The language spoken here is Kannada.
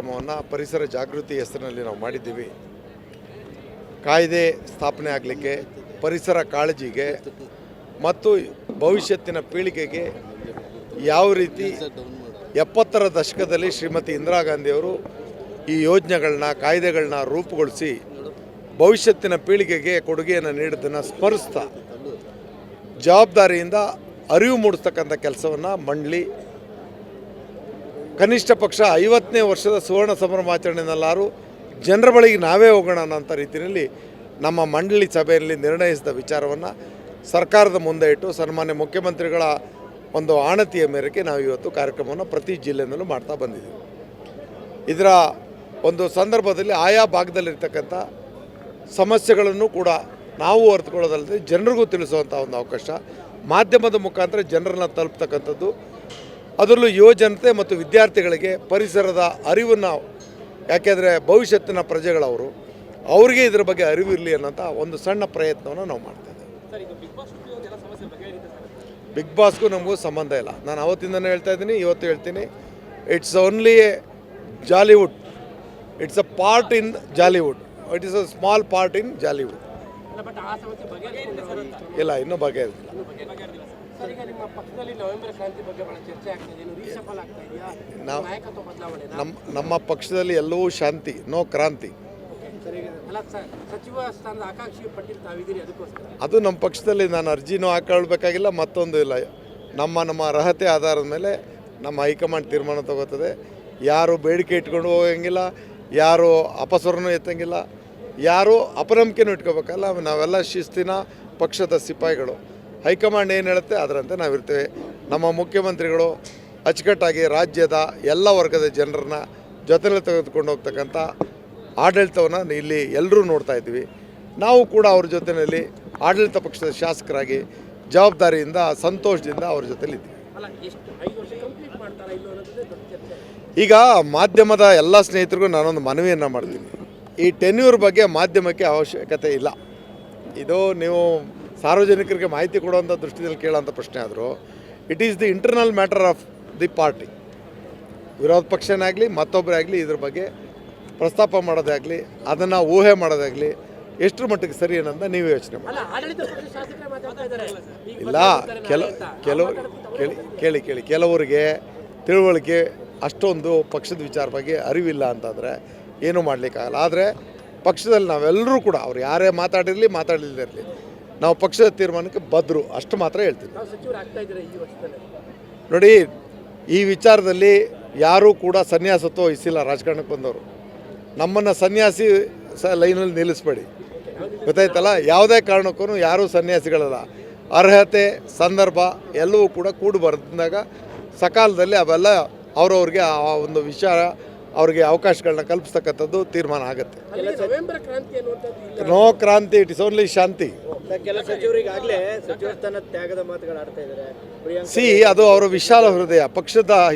ಕಾರ್ಯಕ್ರಮವನ್ನು ಪರಿಸರ ಜಾಗೃತಿ ಹೆಸರಿನಲ್ಲಿ ನಾವು ಮಾಡಿದ್ದೀವಿ. ಕಾಯ್ದೆ ಸ್ಥಾಪನೆ ಆಗಲಿಕ್ಕೆ, ಪರಿಸರ ಕಾಳಜಿಗೆ ಮತ್ತು ಭವಿಷ್ಯತ್ತಿನ ಪೀಳಿಗೆಗೆ ಯಾವ ರೀತಿ ಎಪ್ಪತ್ತರ ದಶಕದಲ್ಲಿ ಶ್ರೀಮತಿ ಇಂದಿರಾ ಗಾಂಧಿಯವರು ಈ ಯೋಜನೆಗಳನ್ನ ಕಾಯ್ದೆಗಳನ್ನ ರೂಪುಗೊಳಿಸಿ ಭವಿಷ್ಯತ್ತಿನ ಪೀಳಿಗೆಗೆ ಕೊಡುಗೆಯನ್ನು ನೀಡಿದ್ದನ್ನು ಸ್ಮರಿಸ್ತಾ, ಜವಾಬ್ದಾರಿಯಿಂದ ಅರಿವು ಮೂಡಿಸ್ತಕ್ಕಂಥ ಕೆಲಸವನ್ನು ಮಂಡಳಿ ಕನಿಷ್ಠ ಪಕ್ಷ ಐವತ್ತನೇ ವರ್ಷದ ಸುವರ್ಣ ಸಂಭ್ರಮಾಚರಣೆಯಲ್ಲಾರು ಜನರ ಬಳಿಗೆ ನಾವೇ ಹೋಗೋಣ ಅನ್ನೋಂಥ ರೀತಿಯಲ್ಲಿ ನಮ್ಮ ಮಂಡಳಿ ಸಭೆಯಲ್ಲಿ ನಿರ್ಣಯಿಸಿದ ವಿಚಾರವನ್ನು ಸರ್ಕಾರದ ಮುಂದೆ ಇಟ್ಟು ಸನ್ಮಾನ್ಯ ಮುಖ್ಯಮಂತ್ರಿಗಳ ಒಂದು ಆಣತಿಯ ಮೇರೆಗೆ ನಾವು ಇವತ್ತು ಕಾರ್ಯಕ್ರಮವನ್ನು ಪ್ರತಿ ಜಿಲ್ಲೆಯಲ್ಲೂ ಮಾಡ್ತಾ ಬಂದಿದ್ದೀವಿ. ಇದರ ಒಂದು ಸಂದರ್ಭದಲ್ಲಿ ಆಯಾ ಭಾಗದಲ್ಲಿರ್ತಕ್ಕಂಥ ಸಮಸ್ಯೆಗಳನ್ನು ಕೂಡ ನಾವು ಅರ್ಥಕೊಳ್ಳೋದಲ್ಲದೆ ಜನರಿಗೂ ತಿಳಿಸುವಂಥ ಒಂದು ಅವಕಾಶ. ಮಾಧ್ಯಮದ ಮುಖಾಂತರ ಜನರನ್ನು ತಲುಪ್ತಕ್ಕಂಥದ್ದು ಅದರಲ್ಲೂ ಯುವ ಜನತೆ ಮತ್ತು ವಿದ್ಯಾರ್ಥಿಗಳಿಗೆ ಪರಿಸರದ ಅರಿವನ್ನು ಯಾಕೆಂದರೆ ಭವಿಷ್ಯತ್ತಿನ ಪ್ರಜೆಗಳವರು ಅವರಿಗೆ ಇದ್ರ ಬಗ್ಗೆ ಅರಿವು ಇರಲಿ ಅನ್ನೋಂಥ ಒಂದು ಸಣ್ಣ ಪ್ರಯತ್ನವನ್ನು ನಾವು ಮಾಡ್ತಾ ಇದ್ದೀವಿ. ಬಿಗ್ ಬಾಸ್ಗೂ ನಮಗೂ ಸಂಬಂಧ ಇಲ್ಲ. ನಾನು ಅವತ್ತಿಂದನೇ ಹೇಳ್ತಾ ಇದ್ದೀನಿ ಇವತ್ತು ಹೇಳ್ತೀನಿ. It's only a Jollywood it's a part in Jollywood it is a small part in Jollywood ಇಲ್ಲ ಇನ್ನೂ ಬಗೆ ಸರ್ ಈಗ ನಿಮ್ಮ ನಮ್ಮ ನಮ್ಮ ಪಕ್ಷದಲ್ಲಿ ಎಲ್ಲವೂ ಶಾಂತಿ ನೋ ಕ್ರಾಂತಿ. ಅದು ನಮ್ಮ ಪಕ್ಷದಲ್ಲಿ ನಾನು ಅರ್ಜಿನೂ ಹಾಕೊಳ್ಬೇಕಾಗಿಲ್ಲ ಮತ್ತೊಂದು ಇಲ್ಲ. ನಮ್ಮ ನಮ್ಮ ಅರ್ಹತೆ ಆಧಾರದ ಮೇಲೆ ನಮ್ಮ ಹೈಕಮಾಂಡ್ ತೀರ್ಮಾನ ತಗೋತದೆ. ಯಾರು ಬೇಡಿಕೆ ಇಟ್ಕೊಂಡು ಹೋಗಂಗಿಲ್ಲ ಯಾರು ಅಪಸ್ವರನೂ ಎತ್ತಂಗಿಲ್ಲ ಯಾರು ಅಪನಂಬಿಕೆನೂ ಇಟ್ಕೋಬೇಕಲ್ಲ ನಾವೆಲ್ಲ ಶಿಸ್ತಿನ ಪಕ್ಷದ ಸಿಪಾಯಿಗಳು. ಹೈಕಮಾಂಡ್ ಏನು ಹೇಳುತ್ತೆ ಅದರಂತೆ ನಾವಿರ್ತೇವೆ. ನಮ್ಮ ಮುಖ್ಯಮಂತ್ರಿಗಳು ಅಚ್ಚುಕಟ್ಟಾಗಿ ರಾಜ್ಯದ ಎಲ್ಲ ವರ್ಗದ ಜನರನ್ನ ಜೊತೆಯಲ್ಲಿ ತೆಗೆದುಕೊಂಡು ಹೋಗ್ತಕ್ಕಂಥ ಆಡಳಿತವನ್ನು ಇಲ್ಲಿ ಎಲ್ಲರೂ ನೋಡ್ತಾ ಇದ್ದೀವಿ. ನಾವು ಕೂಡ ಅವ್ರ ಜೊತೆಯಲ್ಲಿ ಆಡಳಿತ ಪಕ್ಷದ ಶಾಸಕರಾಗಿ ಜವಾಬ್ದಾರಿಯಿಂದ ಸಂತೋಷದಿಂದ ಅವ್ರ ಜೊತೆಲಿ ಇದ್ದೀವಿ. ಅಲ್ಲ ಎಷ್ಟು ಐದು ವರ್ಷ ಕಂಪ್ಲೀಟ್ ಮಾಡ್ತಾರಾ ಇಲ್ಲೋ ಅನ್ನೋದೇ ದೊಡ್ಡ ಈಗ ಮಾಧ್ಯಮದ ಎಲ್ಲ ಸ್ನೇಹಿತರಿಗೂ ನಾನೊಂದು ಮನವಿಯನ್ನು ಮಾಡ್ತೀನಿ. ಈ ಟೆನ್ಯೂರ್ ಬಗ್ಗೆ ಮಾಧ್ಯಮಕ್ಕೆ ಅವಶ್ಯಕತೆ ಇಲ್ಲ. ಇದು ನೀವು ಸಾರ್ವಜನಿಕರಿಗೆ ಮಾಹಿತಿ ಕೊಡುವಂಥ ದೃಷ್ಟಿಯಲ್ಲಿ ಕೇಳೋಂಥ ಪ್ರಶ್ನೆ ಆದರೂ it is the internal matter of the party ವಿರೋಧ ಪಕ್ಷನೇ ಆಗಲಿ ಮತ್ತೊಬ್ಬರೇ ಆಗಲಿ ಇದ್ರ ಬಗ್ಗೆ ಪ್ರಸ್ತಾಪ ಮಾಡೋದೇ ಆಗಲಿ ಅದನ್ನು ಊಹೆ ಮಾಡೋದಾಗಲಿ ಎಷ್ಟರ ಮಟ್ಟಿಗೆ ಸರಿ ಏನಂತ ನೀವು ಯೋಚನೆ ಮಾಡಿ. ಇಲ್ಲ ಕೆಲ ಕೆಲವು ಕೇಳಿ ಕೇಳಿ ಕೇಳಿ. ಕೆಲವರಿಗೆ ತಿಳುವಳಿಕೆ ಅಷ್ಟೊಂದು ಪಕ್ಷದ ವಿಚಾರ ಬಗ್ಗೆ ಅರಿವಿಲ್ಲ ಅಂತಂದರೆ ಏನೂ ಮಾಡಲಿಕ್ಕಾಗಲ್ಲ. ಆದರೆ ಪಕ್ಷದಲ್ಲಿ ನಾವೆಲ್ಲರೂ ಕೂಡ ಅವ್ರು ಯಾರೇ ಮಾತಾಡಿರಲಿ ಮಾತಾಡಲಿಲ್ಲ ಇರಲಿ. ನಾವು ಪಕ್ಷದ ತೀರ್ಮಾನಕ್ಕೆ ಬದ್ರು ಅಷ್ಟು ಮಾತ್ರ ವರ್ಷದಲ್ಲಿ? ನೋಡಿ ಈ ವಿಚಾರದಲ್ಲಿ ಯಾರೂ ಕೂಡ ಸನ್ಯಾಸತ್ವ ವಹಿಸಿಲ್ಲ ರಾಜಕಾರಣಕ್ಕೆ ಬಂದವರು. ನಮ್ಮನ್ನು ಸನ್ಯಾಸಿ ಸ ಲೈನಲ್ಲಿ ನಿಲ್ಲಿಸ್ಬೇಡಿ. ಗೊತ್ತಾಯ್ತಲ್ಲ? ಯಾವುದೇ ಕಾರಣಕ್ಕೂ ಯಾರೂ ಸನ್ಯಾಸಿಗಳಲ್ಲ. ಅರ್ಹತೆ ಸಂದರ್ಭ ಎಲ್ಲವೂ ಕೂಡ ಕೂಡು ಬರ್ದಾಗ ಸಕಾಲದಲ್ಲಿ ಅವೆಲ್ಲ ಅವರವ್ರಿಗೆ ಆ ಒಂದು ವಿಚಾರ ಅವ್ರಿಗೆ ಅವಕಾಶಗಳನ್ನ ಕಲ್ಪಿಸ್ತಕ್ಕಂಥದ್ದು ತೀರ್ಮಾನ ಆಗುತ್ತೆ. ನವೆಂಬರ್ ಕ್ರಾಂತಿ ಅನ್ನುವಂಥದ್ದು ಇಲ್ಲ. ನೋ ಕ್ರಾಂತಿ ಇಟ್ ಇಸ್ ಓನ್ಲಿ ಶಾಂತಿ. ಸಿ ಅದು ಅವರ ವಿಶಾಲ ಹೃದಯ ಪಕ್ಷದ